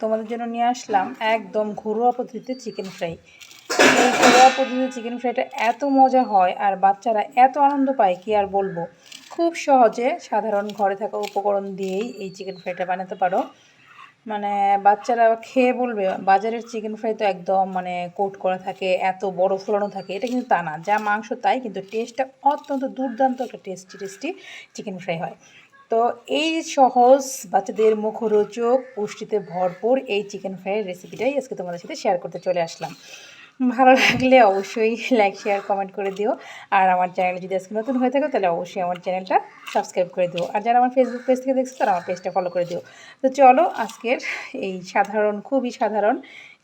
তোমাদের জন্য নিয়ে আসলাম একদম ঘরোয়া পদ্ধতিতে চিকেন ফ্রাই এই ঘরোয়া পদ্ধতিতে চিকেন ফ্রাইটা এত মজা হয় আর বাচ্চারা এত আনন্দ পায়, কি আর বলব? খুব সহজে সাধারণ ঘরে থাকা উপকরণ দিয়েই এই চিকেন ফ্রাইটা বানাতে পারো। মানে বাচ্চারা খেয়ে বলবে, বাজারের চিকেন ফ্রাই তো একদম মানে কোট করা থাকে, এত বড় ফোলানো থাকে, এটা কিন্তু তা না। যা মাংস তাই, কিন্তু টেস্টটা অত্যন্ত দুর্দান্ত একটা টেস্টি টেস্টি চিকেন ফ্রাই হয়। তো এই সহজ বাচ্চাদের মুখরোচক পুষ্টিতে ভরপুর এই চিকেন ফ্রাইয়ের রেসিপিটাই আজকে তোমাদের সাথে শেয়ার করতে চলে আসলাম। ভালো লাগলে অবশ্যই লাইক শেয়ার কমেন্ট করে দিও। আর আমার চ্যানেলে যদি আজকে নতুন হয়ে থাকো, তাহলে অবশ্যই আমার চ্যানেলটা সাবস্ক্রাইব করে দিও। আর যারা আমার ফেসবুক পেজ থেকে দেখছ, তারা আমার পেজটা ফলো করে দিও। তো চলো আজকের এই সাধারণ, খুবই সাধারণ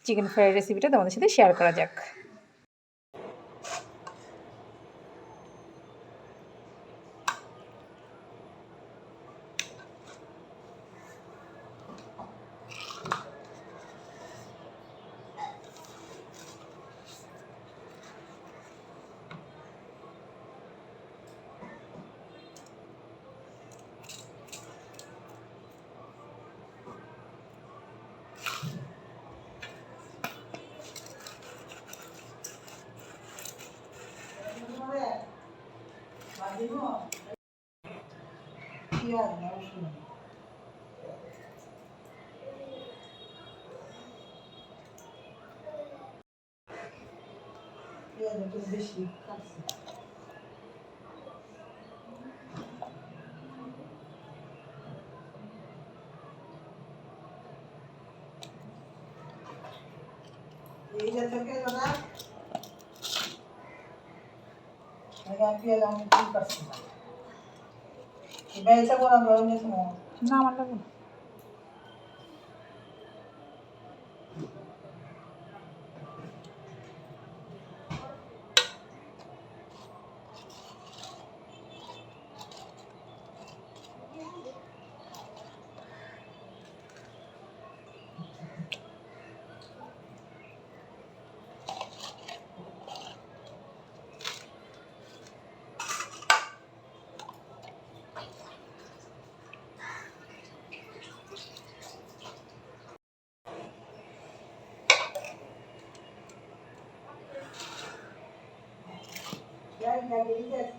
চিকেন ফ্রাইয়ের রেসিপিটা তোমাদের সাথে শেয়ার করা যাক। বেশি কাটছে এইটা থেকে দাদা এটা পেয়ে আমি কি করছি বেলটা করা मैं ऐसा बोला मैं ऐसा बोला ना मतलब Lagi.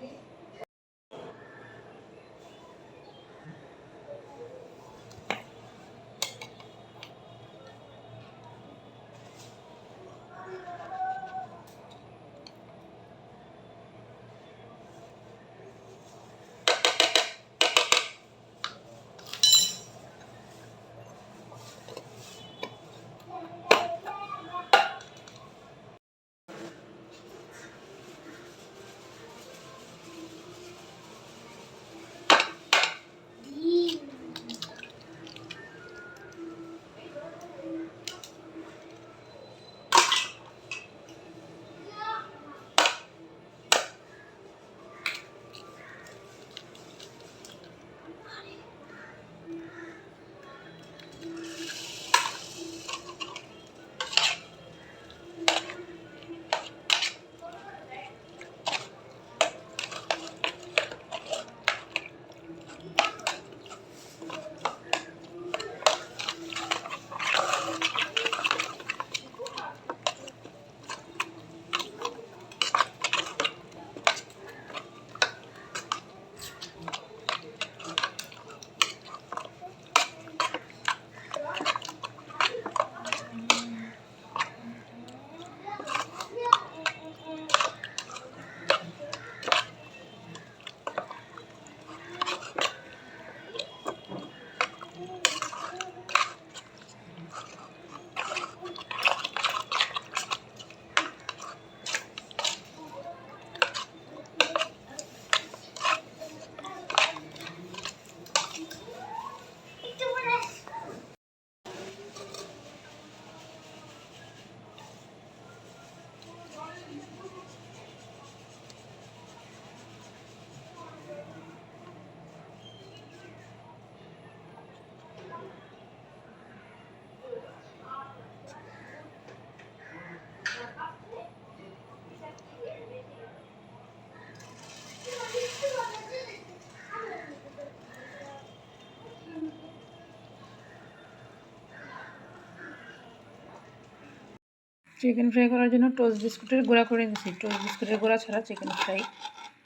চিকেন ফ্রাই করার জন্য টোস্ট বিস্কুটের গুঁড়া করে নিয়েছি টোস্ট বিস্কুটের গুঁড়া ছাড়া চিকেন ফ্রাই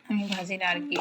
আমি ভাজি না আর কি।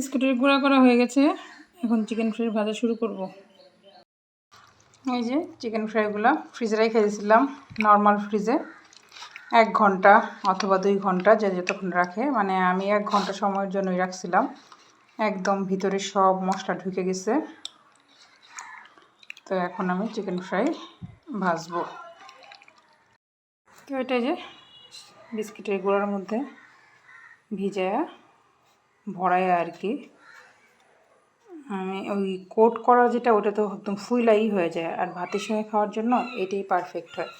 বিস্কুটের গুঁড়া করা হয়ে গেছে। এখন চিকেন ফ্রাই ভাজা শুরু করব। এই যে চিকেন ফ্রাইগুলো ফ্রিজে রেখে দিয়েছিলাম নর্মাল ফ্রিজে এক ঘণ্টা অথবা দুই ঘণ্টা যে যতক্ষণ রাখে। মানে আমি এক ঘণ্টা সময়ের জন্যই রাখছিলাম। একদম ভিতরে সব মশলা ঢুকে গেছে। তো এখন আমি চিকেন ফ্রাই ভাজবো। তো এটা যে বিস্কিটের গুঁড়ার মধ্যে ভিজায়া ভরায় আর কি। আমি ওই কোট করা যেটা, ওটা তো একদম ফুইলাই হয়ে যায়। আর ভাতের সঙ্গে খাওয়ার জন্য এটাই পারফেক্ট হয়।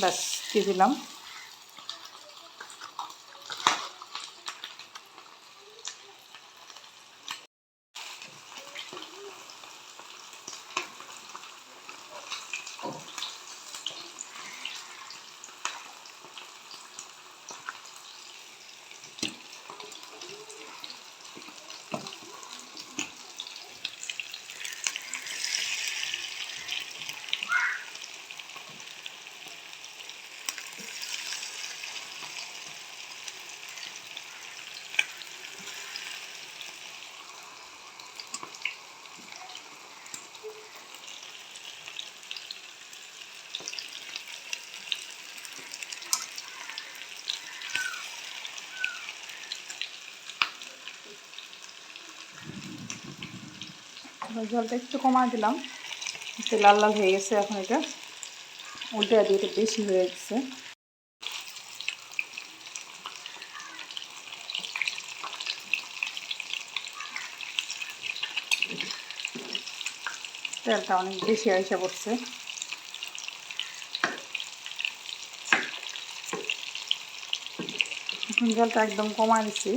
ব্যাস, দিয়ে দিলাম। জলটা একটু কমায় দিলাম। একটু লাল লাল হয়ে গেছে এখন এটা। উল্টে দিয়ে এটা বেশি হয়ে গেছে। তেলটা অনেক বেশি আইসা পড়ছে। এখন জলটা একদম কমায় দিচ্ছি।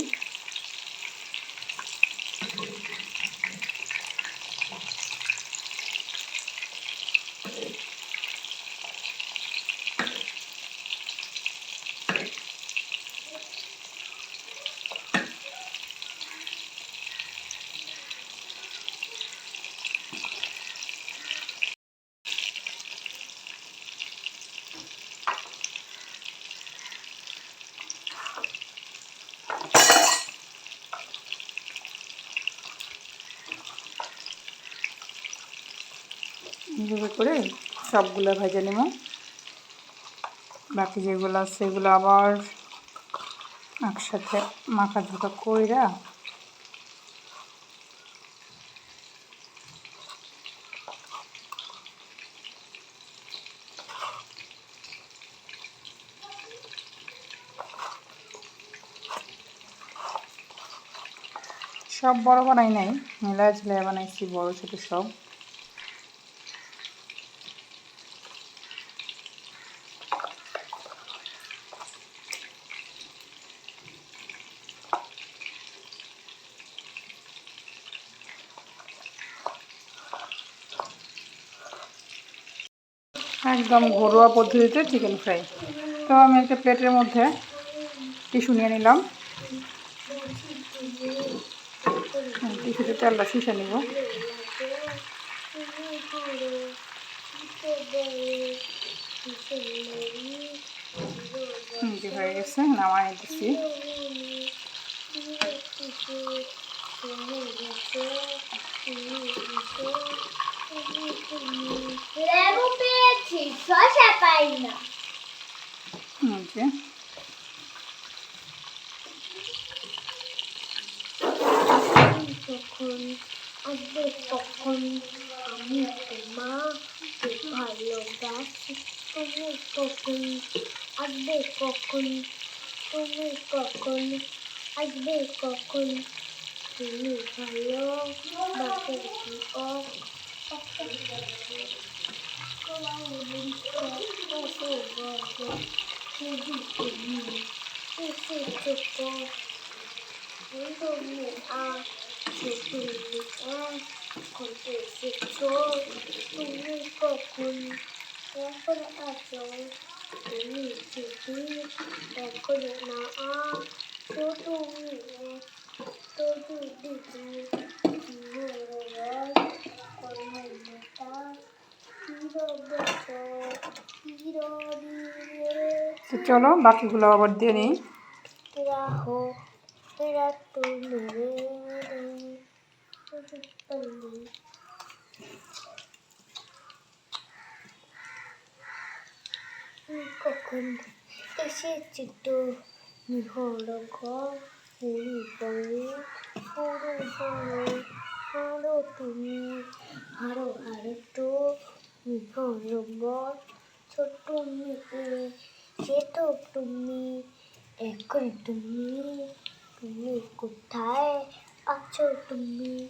এভাবে করে সবগুলো ভেজে নেব। বাকি যেগুলো আছে সেগুলো আবার একসাথে মাখা ঝোঁকা কইরা সব বড় বানাই নাই মেলা ঝিলাই বানাইছি, বড় ছোট সব। একদম ঘরোয়া পদ্ধতিতে চিকেন ফ্রাই তো আমি একটা প্লেটের মধ্যে টিস্যু নিয়ে নিলাম। টিস্যুতে তেলটা শুষে নিব। হয়ে গেছে, নামাই দিচ্ছি। লেবু পেয়েছি শসা পাই না হুম, যে কখন আসবে কখন আমি তোমাকে ভালোবাসি তুমি কখন আসবে কখন তুমি কখন আসবে কখন তুমি ভালো বাসে তুমি তুমি কখন এখন আছো তুমি যদি এখন না তো চলো বাকিগুলো আবার দিয়ে নিই। কখন এসেছি তো? হারো হারো তো নিহর বর ছোট মেয়ে তো তুমি এখন তুমি তুমি কোথায় আছো তুমি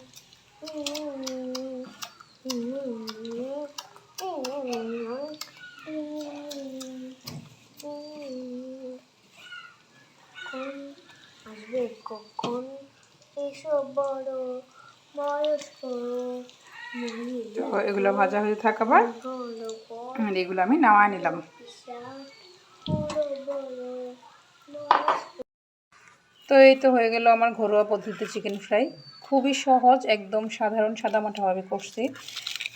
আসবে, কখন? এসব বড় বয়স তো এগুলো ভাজা হয়ে থাক আবার। আর এগুলো আমি নামায় নিলাম। তো এই তো হয়ে গেল আমার ঘরোয়া পদ্ধতিতে চিকেন ফ্রাই। খুবই সহজ, একদম সাধারণ সাদামাটাভাবে করছি।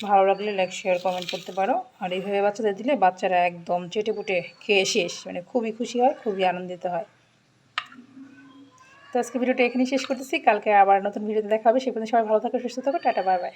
ভালো লাগলে লাইক শেয়ার কমেন্ট করতে পারো। আর এইভাবে বাচ্চাদের দিলে বাচ্চারা একদম চেটে পুটে খেয়ে শেষ। মানে খুবই খুশি হয়, খুবই আনন্দিত হয়। তো আজকে ভিডিওটা এখানেই শেষ করতেছি। কালকে আবার নতুন ভিডিওতে দেখা হবে। সে পর্যন্ত সবাই ভালো থাকো, সুস্থ থাকো। Tata bye bye